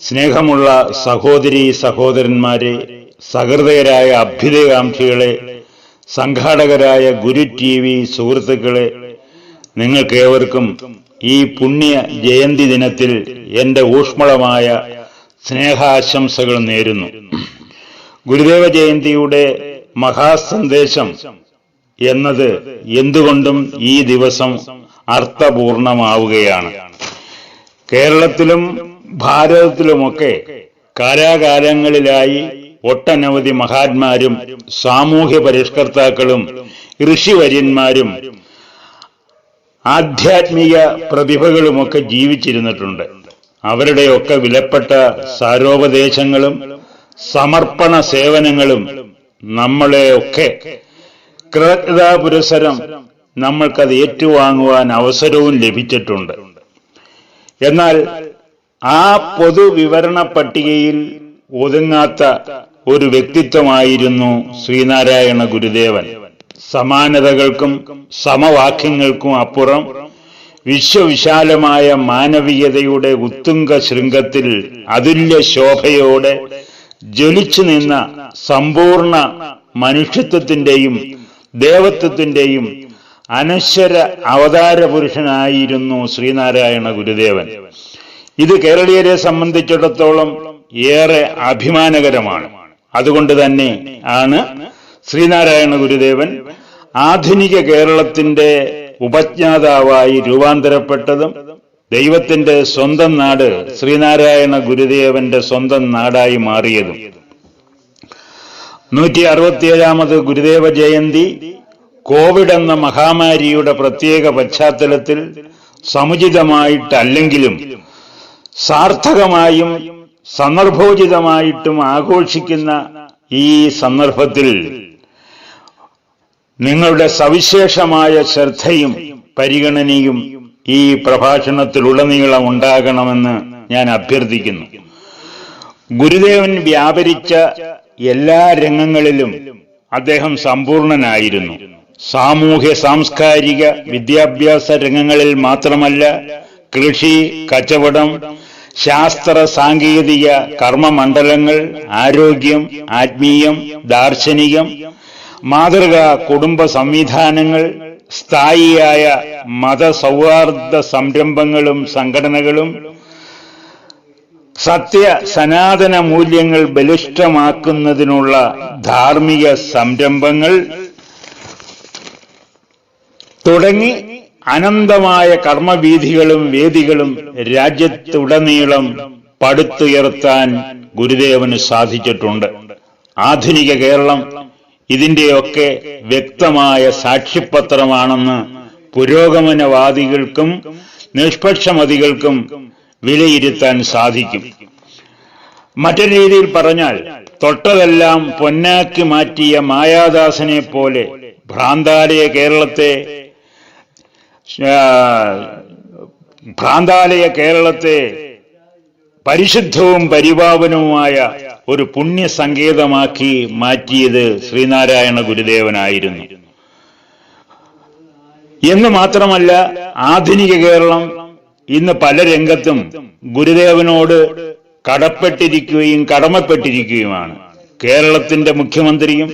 സ്നേഹമുള്ള സഹോദരി സഹോദരന്മാരെ സഹൃദയരായ അഭ്യുദയകാംക്ഷികളെ സംഘാടകരായ ഗുരു ടി വി സുഹൃത്തുക്കളെ നിങ്ങൾക്കേവർക്കും ഈ പുണ്യ ജയന്തി ദിനത്തിൽ എന്റെ ഊഷ്മളമായ സ്നേഹാശംസകൾ നേരുന്നു. ഗുരുദേവ ജയന്തിയുടെ മഹാസന്ദേശം എന്നത് എന്തുകൊണ്ടും ഈ ദിവസം അർത്ഥപൂർണമാവുകയാണ്. കേരളത്തിലും ഭാരതത്തിലുമൊക്കെ കാലാകാലങ്ങളിലായി ഒട്ടനവധി മഹാത്മാരും സാമൂഹ്യ പരിഷ്കർത്താക്കളും ഋഷിവര്യന്മാരും ആധ്യാത്മിക പ്രതിഭകളുമൊക്കെ ജീവിച്ചിരുന്നിട്ടുണ്ട്. അവരുടെയൊക്കെ വിലപ്പെട്ട സാരോപദേശങ്ങളും സമർപ്പണ സേവനങ്ങളും നമ്മളെയൊക്കെ കൃതജ്ഞതാ പുരസരം നമ്മൾക്കത് ഏറ്റുവാങ്ങുവാൻ അവസരവും ലഭിച്ചിട്ടുണ്ട്. എന്നാൽ ആ പൊതുവിവരണ പട്ടികയിൽ ഒതുങ്ങാത്ത ഒരു വ്യക്തിത്വമായിരുന്നു ശ്രീനാരായണ ഗുരുദേവൻ. സമാനതകൾക്കും സമവാക്യങ്ങൾക്കും അപ്പുറം വിശ്വവിശാലമായ മാനവീയതയുടെ ഉത്തുംഗ ശൃംഗത്തിൽ അതുല്യ ശോഭയോടെ ജ്വലിച്ചു നിന്ന സമ്പൂർണ മനുഷ്യത്വത്തിന്റെയും ദേവത്വത്തിന്റെയും അനശ്വര അവതാര പുരുഷനായിരുന്നു ശ്രീനാരായണ ഗുരുദേവൻ. ഇത് കേരളീയരെ സംബന്ധിച്ചിടത്തോളം ഏറെ അഭിമാനകരമാണ്. അതുകൊണ്ട് തന്നെ ആണ് ശ്രീനാരായണ ഗുരുദേവൻ ആധുനിക കേരളത്തിന്റെ ഉപജ്ഞാതാവായി രൂപാന്തരപ്പെട്ടതും ദൈവത്തിന്റെ സ്വന്തം നാട് ശ്രീനാരായണ ഗുരുദേവന്റെ സ്വന്തം നാടായി മാറിയതും. നൂറ്റി അറുപത്തിയേഴാമത് ഗുരുദേവ ജയന്തി കോവിഡ് എന്ന മഹാമാരിയുടെ പ്രത്യേക പശ്ചാത്തലത്തിൽ സമുചിതമായിട്ടല്ലെങ്കിലും സാർത്ഥകമായും സന്ദർഭോചിതമായിട്ടും ആഘോഷിക്കുന്ന ഈ സന്ദർഭത്തിൽ നിങ്ങളുടെ സവിശേഷമായ ശ്രദ്ധയും പരിഗണനയും ഈ പ്രഭാഷണത്തിലുടനീളം ഉണ്ടാകണമെന്ന് ഞാൻ അഭ്യർത്ഥിക്കുന്നു. ഗുരുദേവൻ വ്യാപരിച്ച എല്ലാ രംഗങ്ങളിലും അദ്ദേഹം സമ്പൂർണനായിരുന്നു. സാമൂഹ്യ സാംസ്കാരിക വിദ്യാഭ്യാസ രംഗങ്ങളിൽ മാത്രമല്ല കൃഷി കച്ചവടം ശാസ്ത്ര സാങ്കേതിക കർമ്മമണ്ഡലങ്ങൾ ആരോഗ്യം ആത്മീയം ദാർശനികം മാതൃകാ കുടുംബ സംവിധാനങ്ങൾ സ്ഥായിയായ മത മതസൗഹാർദ്ദ സംരംഭങ്ങളും സംഘടനകളും സത്യ സനാതന മൂല്യങ്ങൾ ബലിഷ്ഠമാക്കുന്നതിനുള്ള ധാർമ്മിക സംരംഭങ്ങൾ തുടങ്ങി അനന്തമായ കർമ്മവീഥികളും വേദികളും രാജ്യത്തുടനീളം പടുത്തുയർത്താൻ ഗുരുദേവന് സാധിച്ചിട്ടുണ്ട്. ആധുനിക കേരളം ഇതിന്റെയൊക്കെ വ്യക്തമായ സാക്ഷ്യപത്രമാണെന്ന് പുരോഗമനവാദികൾക്കും നിഷ്പക്ഷമതികൾക്കും വിലയിരുത്താൻ സാധിക്കും. മറ്റൊരു രീതിയിൽ പറഞ്ഞാൽ തൊട്ടതെല്ലാം പൊന്നാക്കി മാറ്റിയ മായാദാസനെ പോലെ ഭ്രാന്താലയ കേരളത്തെ ഭ്രാന്താലയ കേരളത്തെ പരിശുദ്ധവും പരിപാവനവുമായ ഒരു പുണ്യ സങ്കേതമാക്കി മാറ്റിയത് ശ്രീനാരായണ ഗുരുദേവനായിരുന്നു. എന്ന് മാത്രമല്ല ആധുനിക കേരളം ഇന്ന് പല രംഗത്തും ഗുരുദേവനോട് കടപ്പെട്ടിരിക്കുകയും കടമപ്പെട്ടിരിക്കുകയുമാണ്. കേരളത്തിന്റെ മുഖ്യമന്ത്രിയും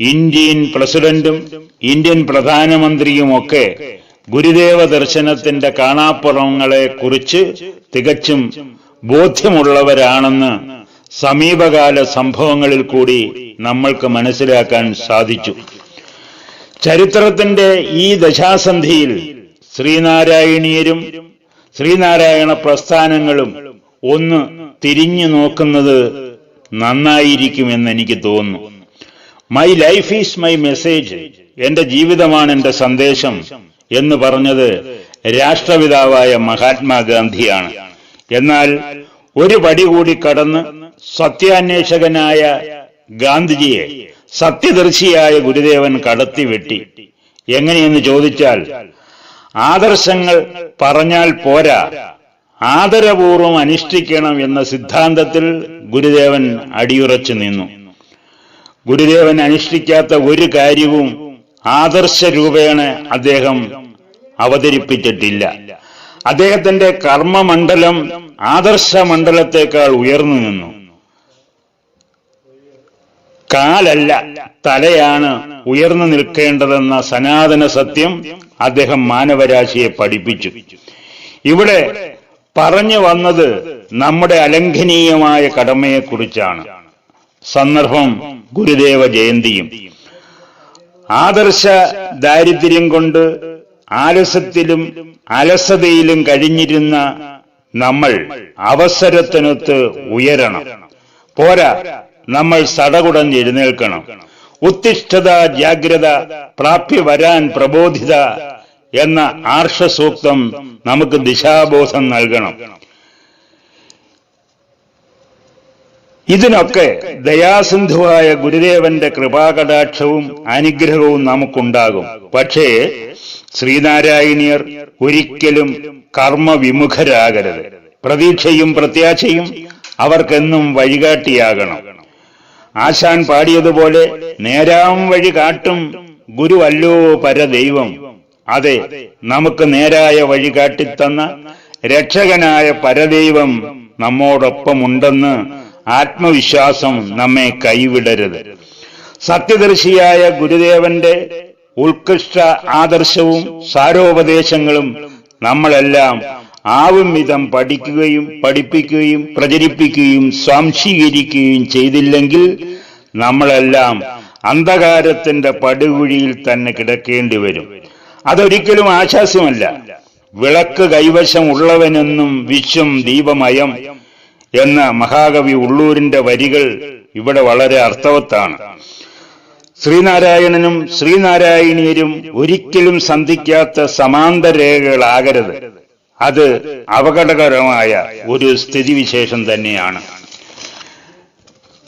ഇന്ത്യൻ പ്രസിഡന്റും ഇന്ത്യൻ പ്രധാനമന്ത്രിയും ഒക്കെ ഗുരുദേവ ദർശനത്തിന്റെ കാണാപ്പുറങ്ങളെ കുറിച്ച് തികച്ചും ബോധ്യമുള്ളവരാണെന്ന് സമീപകാല സംഭവങ്ങളിൽ കൂടി നമ്മൾക്ക് മനസ്സിലാക്കാൻ സാധിച്ചു. ചരിത്രത്തിന്റെ ഈ ദശാസന്ധിയിൽ ശ്രീനാരായണീയരും ശ്രീനാരായണ പ്രസ്ഥാനങ്ങളും ഒന്ന് തിരിഞ്ഞു നോക്കുന്നത് നന്നായിരിക്കുമെന്ന് എനിക്ക് തോന്നുന്നു. My life is my message എന്റെ ജീവിതമാണ് എന്റെ സന്ദേശം. എന്ന് പറഞ്ഞത് രാഷ്ട്രപിതാവായ മഹാത്മാഗാന്ധിയാണ്. എന്നാൽ ഒരു പടി കൂടി കടന്ന് സത്യാന്വേഷകനായ ഗാന്ധിജിയെ സത്യദർശിയായ ഗുരുദേവൻ കടത്തി വെട്ടി. എങ്ങനെയെന്ന് ചോദിച്ചാൽ ആദർശങ്ങൾ പറഞ്ഞാൽ പോരാ ആദരപൂർവം അനുഷ്ഠിക്കണം എന്ന സിദ്ധാന്തത്തിൽ ഗുരുദേവൻ അടിയുറച്ചു നിന്നു. ഗുരുദേവൻ അനുഷ്ഠിക്കാത്ത ഒരു കാര്യവും ആദർശ രൂപേണ അദ്ദേഹം അവതരിപ്പിച്ചിട്ടില്ല. അദ്ദേഹത്തിന്റെ കർമ്മമണ്ഡലം ആദർശ മണ്ഡലത്തെക്കാൾ ഉയർന്നു നിന്നു. കാലല്ല തലയാണ് ഉയർന്നു നിൽക്കേണ്ടതെന്ന സനാതന സത്യം അദ്ദേഹം മാനവരാശിയെ പഠിപ്പിച്ചു. ഇവിടെ പറഞ്ഞു വന്നത് നമ്മുടെ അലംഘനീയമായ കടമയെക്കുറിച്ചാണ്. സന്ദർഭം ഗുരുദേവ ജയന്തിയും. ആദർശ ദാരിദ്ര്യം കൊണ്ട് ആലസ്യത്തിലും അലസതയിലും കഴിഞ്ഞിരുന്ന നമ്മൾ അവസരത്തിനൊത്ത് ഉയരണം. പോരാ നമ്മൾ സടകുടഞ്ഞ് എഴുന്നേൽക്കണം. ഉത്തിഷ്ഠത ജാഗ്രത പ്രാപ്തി വരാൻ പ്രബോധിത എന്ന ആർഷസൂക്തം നമുക്ക് ദിശാബോധം നൽകണം. ഇതിനൊക്കെ ദയാസിന്ധുവായ ഗുരുദേവന്റെ കൃപാകടാക്ഷവും അനുഗ്രഹവും നമുക്കുണ്ടാകും. പക്ഷേ ശ്രീനാരായണീയർ ഒരിക്കലും കർമ്മവിമുഖരാകരുത്. പ്രതീക്ഷയും പ്രത്യാശയും അവർക്കെന്നും വഴികാട്ടിയാകണം. ആശാൻ പാടിയതുപോലെ നേരാം വഴി കാട്ടും ഗുരുവല്ലോ പരദൈവം. അതെ നമുക്ക് നേരായ വഴി കാട്ടിത്തന്ന രക്ഷകനായ പരദൈവം നമ്മോടൊപ്പമുണ്ടെന്ന് ആത്മവിശ്വാസം നമ്മെ കൈവിടരുത്. സത്യദർശിയായ ഗുരുദേവന്റെ ഉത്കൃഷ്ട ആദർശവും സാരോപദേശങ്ങളും നമ്മളെല്ലാം ആവും വിധം പഠിക്കുകയും പഠിപ്പിക്കുകയും പ്രചരിപ്പിക്കുകയും സ്വാംശീകരിക്കുകയും ചെയ്തില്ലെങ്കിൽ നമ്മളെല്ലാം അന്ധകാരത്തിന്റെ പടുകുഴിയിൽ തന്നെ കിടക്കേണ്ടി വരും. അതൊരിക്കലും ആശ്വാസ്യമല്ല. വിളക്ക് കൈവശം ഉള്ളവനെന്നും വിശ്വം ദീപമയം എന്ന മഹാകവി ഉള്ളൂരിന്റെ വരികൾ ഇവിടെ വളരെ അർത്ഥവത്താണ്. ശ്രീനാരായണനും ശ്രീനാരായണീയരും ഒരിക്കലും സന്ധിക്കാത്ത സമാന്തരേഖകളാകരുത് അത് അപകടകരമായ ഒരു സ്ഥിതിവിശേഷം തന്നെയാണ്.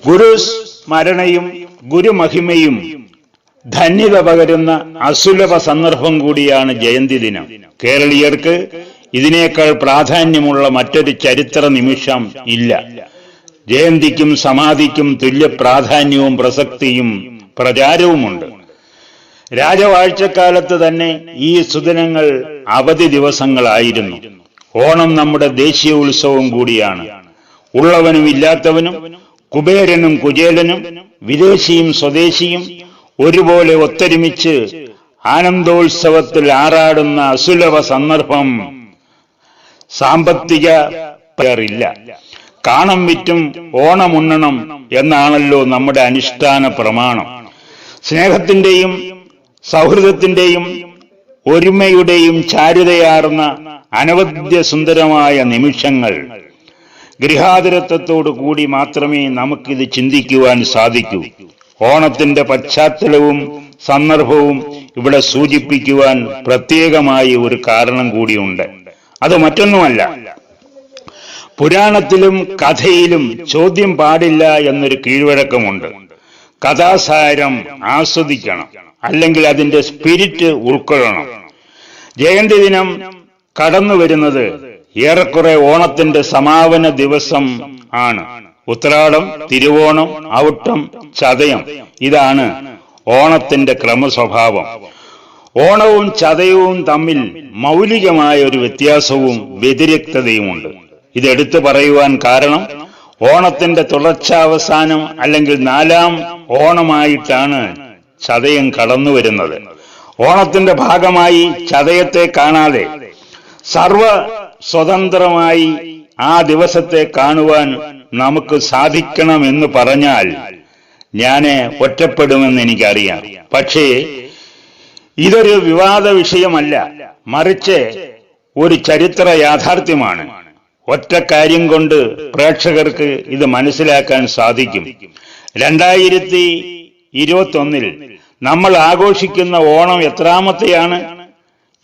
ഗുരു സ്മരണയും ഗുരുമഹിമയും ധന്യത പകരുന്ന അസുലഭ സന്ദർഭം കൂടിയാണ് ജയന്തി ദിനം. കേരളീയർക്ക് ഇതിനേക്കാൾ പ്രാധാന്യമുള്ള മറ്റൊരു ചരിത്ര നിമിഷം ഇല്ല. ജയന്തിക്കും സമാധിക്കും തുല്യ പ്രാധാന്യവും പ്രസക്തിയും പ്രചാരവുമുണ്ട്. രാജവാഴ്ചക്കാലത്ത് തന്നെ ഈ സുദിനങ്ങൾ അവധി ദിവസങ്ങളായിരുന്നു. ഓണം നമ്മുടെ ദേശീയ ഉത്സവം കൂടിയാണ്. ഉള്ളവനും ഇല്ലാത്തവനും കുബേരനും കുചേലനും വിദേശിയും സ്വദേശിയും ഒരുപോലെ ഒത്തൊരുമിച്ച് ആനന്ദോത്സവത്തിൽ ആറാടുന്ന അസുലഭ സന്ദർഭം സാമ്പത്തിക പേറില്ല കാണം വിറ്റും ഓണമുണ്ണണം എന്നാണല്ലോ നമ്മുടെ അനുഷ്ഠാന പ്രമാണം. സ്നേഹത്തിന്റെയും സൗഹൃദത്തിന്റെയും ഒരുമയുടെയും ചാരുതയാർന്ന അനവധ്യ സുന്ദരമായ നിമിഷങ്ങൾ ഗൃഹാതുരത്വത്തോടു കൂടി മാത്രമേ നമുക്കിത് ചിന്തിക്കുവാൻ സാധിക്കൂ. ഓണത്തിന്റെ പശ്ചാത്തലവും സന്ദർഭവും ഇവിടെ സൂചിപ്പിക്കുവാൻ പ്രത്യേകമായി ഒരു കാരണം കൂടിയുണ്ട്. അത് മറ്റൊന്നുമല്ല. പുരാണത്തിലും കഥയിലും ചോദ്യം പാടില്ല എന്നൊരു കീഴ്വഴക്കമുണ്ട്. കഥാസാരം ആസ്വദിക്കണം അല്ലെങ്കിൽ അതിന്റെ സ്പിരിറ്റ് ഉൾക്കൊള്ളണം. ജയന്തി ദിനം കടന്നു വരുന്നത് ഏറെക്കുറെ ഓണത്തിന്റെ സമാപന ദിവസം ആണ്. ഉത്രാടം തിരുവോണം ഔട്ടം ചതയം. ഇതാണ് ഓണത്തിന്റെ ക്രമസ്വഭാവം. ഓണവും ചതയവും തമ്മിൽ മൗലികമായ ഒരു വ്യത്യാസവും വ്യതിരക്തതയുമുണ്ട്. ഇതെടുത്തു പറയുവാൻ കാരണം ഓണത്തിന്റെ തുടർച്ചാവസാനം അല്ലെങ്കിൽ നാലാം ഓണമായിട്ടാണ് ചതയം കടന്നു വരുന്നത്. ഓണത്തിന്റെ ഭാഗമായി ചതയത്തെ കാണാതെ സർവ സ്വതന്ത്രമായി ആ ദിവസത്തെ കാണുവാൻ നമുക്ക് സാധിക്കണം എന്ന് പറഞ്ഞാൽ ഞാൻ ഒറ്റപ്പെടുമെന്ന് എനിക്കറിയാം. പക്ഷേ ഇതൊരു വിവാദ വിഷയമല്ല. മറിച്ച് ഒരു ചരിത്ര യാഥാർത്ഥ്യമാണ്. ഒറ്റ കാര്യം കൊണ്ട് പ്രേക്ഷകർക്ക് ഇത് മനസ്സിലാക്കാൻ സാധിക്കും. രണ്ടായിരത്തി ഇരുപത്തി ഒന്നിൽ നമ്മൾ ആഘോഷിക്കുന്ന ഓണം എത്രാമത്തെയാണ്?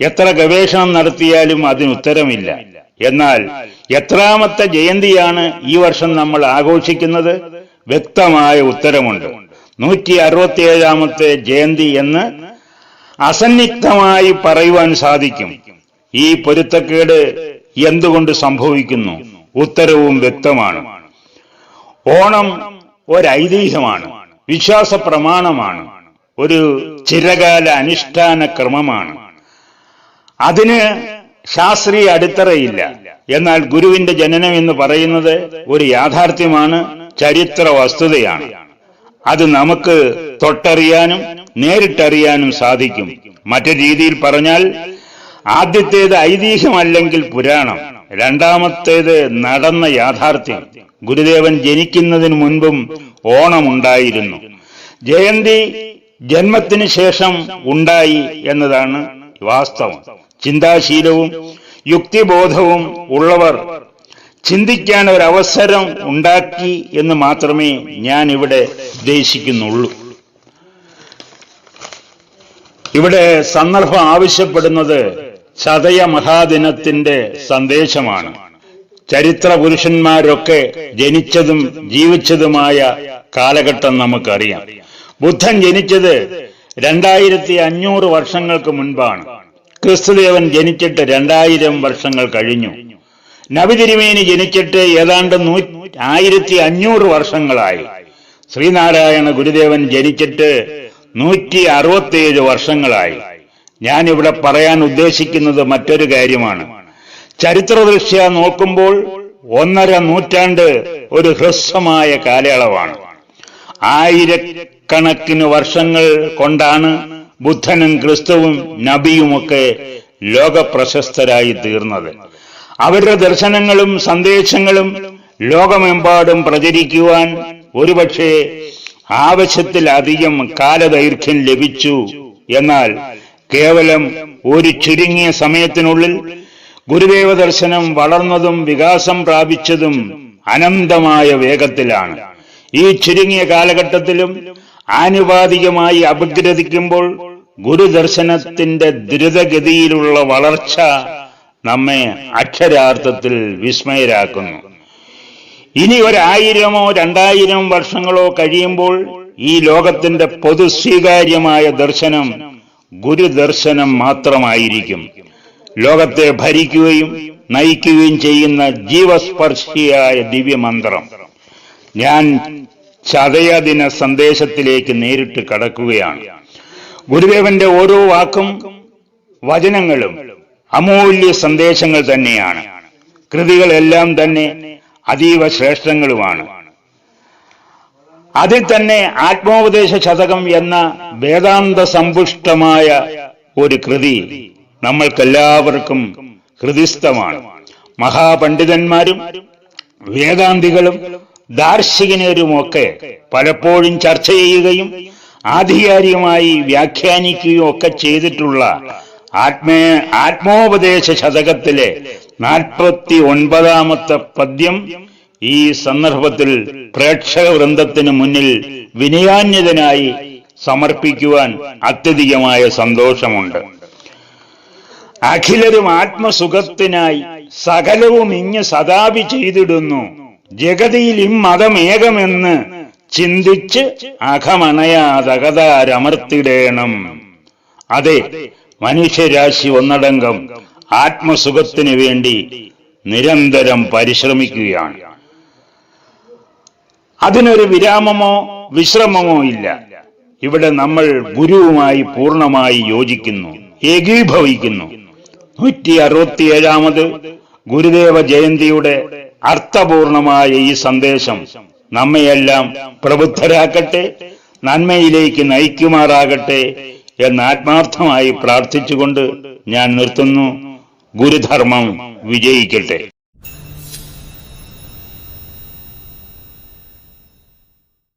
എത്ര ഗവേഷണം നടത്തിയാലും അതിന് ഉത്തരമില്ല. എന്നാൽ എത്രാമത്തെ ജയന്തിയാണ് ഈ വർഷം നമ്മൾ ആഘോഷിക്കുന്നത്? വ്യക്തമായ ഉത്തരമുണ്ട്. നൂറ്റി അറുപത്തിയേഴാമത്തെ ജയന്തി എന്ന് അസന്നിഗ്ധമായി പറയുവാൻ സാധിക്കും. ഈ പൊരുത്തക്കേട് എന്തുകൊണ്ട് സംഭവിക്കുന്നു? ഉത്തരവും വ്യക്തമാണ്. ഓണം ഒരൈതിഹ്യമാണ് വിശ്വാസ പ്രമാണമാണ് ഒരു ചിരകാല അനുഷ്ഠാന ക്രമമാണ്. അതിന് ശാസ്ത്രീയ അടിത്തറയില്ല. എന്നാൽ ഗുരുവിന്റെ ജനനം എന്ന് പറയുന്നത് ഒരു യാഥാർത്ഥ്യമാണ് ചരിത്ര വസ്തുതയാണ്. അത് നമുക്ക് തൊട്ടറിയാനും നേരിട്ടറിയാനും സാധിക്കും. മറ്റു രീതിയിൽ പറഞ്ഞാൽ ആദ്യത്തേത് ഐതിഹ്യമല്ലെങ്കിൽ പുരാണം രണ്ടാമത്തേത് നടന്ന യാഥാർത്ഥ്യം. ഗുരുദേവൻ ജനിക്കുന്നതിന് മുൻപും ഓണമുണ്ടായിരുന്നു ജയന്തി ജന്മത്തിന് ശേഷം ഉണ്ടായി എന്നതാണ് വാസ്തവം. ചിന്താശീലവും യുക്തിബോധവും ഉള്ളവർ ചിന്തിക്കാൻ ഒരു ഉണ്ടാക്കി എന്ന് മാത്രമേ ഞാൻ ഇവിടെ ഉദ്ദേശിക്കുന്നുള്ളൂ. ഇവിടെ സന്ദർഭം ആവശ്യപ്പെടുന്നത് ചതയ മഹാദിനത്തിന്റെ സന്ദേശമാണ്. ചരിത്ര പുരുഷന്മാരൊക്കെ ജനിച്ചതും ജീവിച്ചതുമായ കാലഘട്ടം നമുക്കറിയാം. ബുദ്ധൻ ജനിച്ചത് രണ്ടായിരത്തി അഞ്ഞൂറ് വർഷങ്ങൾക്ക് മുൻപാണ്. ക്രിസ്തുദേവൻ ജനിച്ചിട്ട് രണ്ടായിരം വർഷങ്ങൾ കഴിഞ്ഞു. നബിതിരുമേനി ജനിച്ചിട്ട് ഏതാണ്ട് നൂ ആയിരത്തി അഞ്ഞൂറ് വർഷങ്ങളായി. ശ്രീനാരായണ ഗുരുദേവൻ ജനിച്ചിട്ട് നൂറ്റി അറുപത്തിയേഴ് വർഷങ്ങളായി. ഇവിടെ പറയാൻ ഉദ്ദേശിക്കുന്നത് മറ്റൊരു കാര്യമാണ്. ചരിത്രദൃഷ്ട്യ നോക്കുമ്പോൾ ഒന്നര നൂറ്റാണ്ട് ഒരു ഹ്രസ്വമായ കാലയളവാണ്. ആയിരക്കണക്കിന് വർഷങ്ങൾ കൊണ്ടാണ് ബുദ്ധനും ക്രിസ്തുവും നബിയുമൊക്കെ ലോകപ്രശസ്തരായി തീർന്നത്. അവരുടെ ദർശനങ്ങളും സന്ദേശങ്ങളും ലോകമെമ്പാടും പ്രചരിക്കുവാൻ ഒരുപക്ഷെ ആവശ്യത്തിലധികം കാലദൈർഘ്യം ലഭിച്ചു. എന്നാൽ കേവലം ഒരു ചുരുങ്ങിയ സമയത്തിനുള്ളിൽ ഗുരുദേവ ദർശനം വളർന്നതും വികാസം പ്രാപിച്ചതും അനന്തമായ വേഗത്തിലാണ്. ഈ ചുരുങ്ങിയ കാലഘട്ടത്തിലും ആനുപാതികമായി അപഗ്രഥിക്കുമ്പോൾ ഗുരുദർശനത്തിന്റെ ദ്രുതഗതിയിലുള്ള വളർച്ച നമ്മെ അക്ഷരാർത്ഥത്തിൽ വിസ്മയരാക്കുന്നു. ഇനി ഒരായിരമോ രണ്ടായിരം വർഷങ്ങളോ കഴിയുമ്പോൾ ഈ ലോകത്തിന്റെ പൊതു സ്വീകാര്യമായ ദർശനം ഗുരുദർശനം മാത്രമായിരിക്കും. ലോകത്തെ ഭരിക്കുകയും നയിക്കുകയും ചെയ്യുന്ന ജീവസ്പർശിയായ ദിവ്യമന്ത്രം ഞാൻ ചതയദിന സന്ദേശത്തിലേക്ക് നേരിട്ട് കടക്കുകയാണ്. ഗുരുദേവന്റെ ഓരോ വാക്കും വചനങ്ങളും അമൂല്യ സന്ദേശങ്ങൾ തന്നെയാണ്. കൃതികളെല്ലാം തന്നെ അതീവ ശ്രേഷ്ഠങ്ങളുമാണ്. അതിൽ തന്നെ ആത്മോപദേശ ശതകം എന്ന വേദാന്ത സമ്പുഷ്ടമായ ഒരു കൃതി നമ്മൾക്കെല്ലാവർക്കും ഹൃദിസ്ഥമാണ്. മഹാപണ്ഡിതന്മാരും വേദാന്തികളും ദാർശനികരുമൊക്കെ പലപ്പോഴും ചർച്ച ചെയ്യുകയും ആധികാരികമായി വ്യാഖ്യാനിക്കുകയും ഒക്കെ ചെയ്തിട്ടുള്ള ആത്മേ ആത്മോപദേശ ശതകത്തിലെ നാൽപ്പത്തി ഒൻപതാമത്തെ പദ്യം ഈ സന്ദർഭത്തിൽ പ്രേക്ഷക വൃന്ദത്തിന് മുന്നിൽ വിനയാന്യതനായി സമർപ്പിക്കുവാൻ അത്യധികമായ സന്തോഷമുണ്ട്. അഖിലരും ആത്മസുഖത്തിനായി സകലവും ഇങ്ങ് സദാപി ചെയ്തിടുന്നു. ജഗതിയിൽ ഇമ്മതമേകമെന്ന് ചിന്തിച്ച് അഖമണയാതകതാരമർത്തിടേണം. അതെ മനുഷ്യരാശി ഒന്നടങ്കം ആത്മസുഖത്തിന് വേണ്ടി നിരന്തരം പരിശ്രമിക്കുകയാണ്. അതിനൊരു വിരാമമോ വിശ്രമമോ ഇല്ല. ഇവിടെ നമ്മൾ ഗുരുവുമായി പൂർണമായി യോജിക്കുന്നു ഏകീഭവിക്കുന്നു. നൂറ്റി അറുപത്തിയേഴാമത് ഗുരുദേവ ജയന്തിയുടെ അർത്ഥപൂർണമായ ഈ സന്ദേശം നമ്മയെല്ലാം പ്രബുദ്ധരാക്കട്ടെ നന്മയിലേക്ക് നയിക്കുമാറാകട്ടെ എന്ന് ആത്മാർത്ഥമായി പ്രാർത്ഥിച്ചുകൊണ്ട് ഞാൻ നിർത്തുന്നു. ഗുരുധർമ്മം വിജയിക്കട്ടെ.